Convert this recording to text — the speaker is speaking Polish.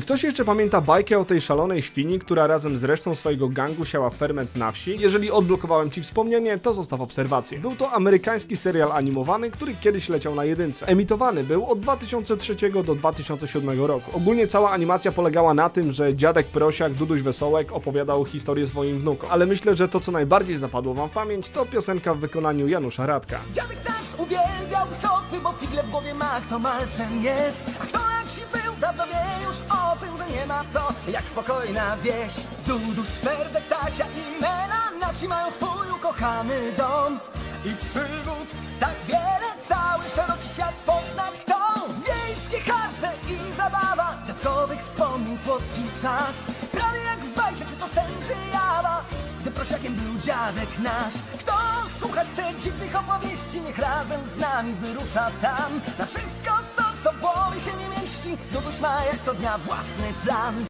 Ktoś jeszcze pamięta bajkę o tej szalonej świni, która razem z resztą swojego gangu siała ferment na wsi? Jeżeli odblokowałem ci wspomnienie, to zostaw obserwację. Był to amerykański serial animowany, który kiedyś leciał na jedynce. Emitowany był od 2003 do 2007 roku. Ogólnie cała animacja polegała na tym, że dziadek Prosiak, Duduś Wesołek opowiadał historię swoim wnukom. Ale myślę, że to co najbardziej zapadło wam w pamięć to piosenka w wykonaniu Janusza Radka. Dziadek nasz uwielbiał soty, bo figle w głowie ma, kto malcem jest. To jak spokojna wieś. Dudu, Szwerdek, Tasia i Mela na wsi mają swój ukochany dom. I przygód tak wiele, cały szeroki świat poznać chcą. Wiejskie harce i zabawa, dziadkowych wspomnień słodki czas. Prawie jak w bajce, czy to sen, czy jawa. Gdy prosiakiem był dziadek nasz Kto słuchać chce dziwnych opowieści Niech razem z nami wyrusza tam Na wszystko to, co w głowie się nie mieści Duduś ma jak co dnia własny plan